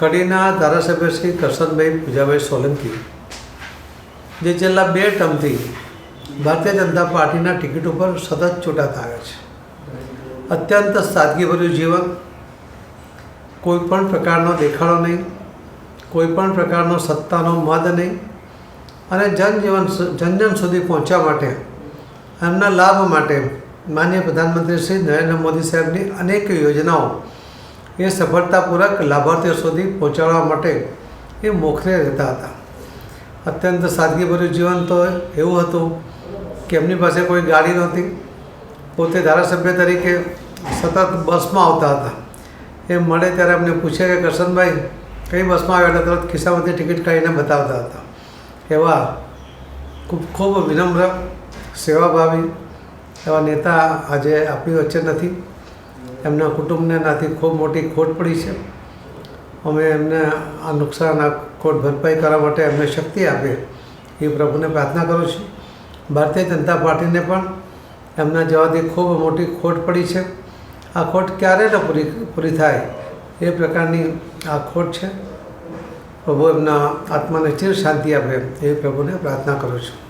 કડીના ધારાસભ્ય શ્રી કરશનભાઈ પૂજાભાઈ સોલંકી, જે છેલ્લા બે ટર્મથી ભારતીય જનતા પાર્ટીના ટિકિટ ઉપર સતત ચૂંટાતા આવ્યા છે. અત્યંત સાદગીભર્યું જીવન, કોઈ પણ પ્રકારનો દેખાડો નહીં, કોઈ પણ પ્રકારનો સત્તાનો મદ નહીં, અને જનજીવન જનજન સુધી પહોંચવા માટે, એમના લાભ માટે માનનીય પ્રધાનમંત્રી શ્રી નરેન્દ્ર મોદી સાહેબની અનેક યોજનાઓ એ સફળતાપૂર્વક લાભાર્થીઓ સુધી પહોંચાડવા માટે એ મોખરે રહેતા હતા. અત્યંત સાદગીભર્યું જીવન તો એવું હતું કે એમની પાસે કોઈ ગાડી નહોતી. પોતે ધારાસભ્ય તરીકે સતત બસમાં આવતા હતા. એ મળે ત્યારે અમને પૂછે કે, કરશનભાઈ, કઈ બસમાં આવ્યા? તરત ખિસ્સામાંથી ટિકિટ કાઢીને બતાવતા હતા. એવા ખૂબ ખૂબ વિનમ્ર, સેવાભાવી એવા નેતા આજે આપણી વચ્ચે નથી. એમના કુટુંબને એનાથી ખૂબ મોટી ખોટ પડી છે. અમે એમને આ નુકસાન, આ ખોટ ભરપાઈ કરવા માટે એમને શક્તિ આપે એ પ્રભુને પ્રાર્થના કરું છું. ભારતીય જનતા પાર્ટીને પણ એમના જવાથી ખૂબ મોટી ખોટ પડી છે. આ ખોટ ક્યારે ન પૂરી પૂરી થાય એ પ્રકારની આ ખોટ છે. પ્રભુ એમના આત્માને ચિર શાંતિ આપે એ પ્રભુને પ્રાર્થના કરું છું.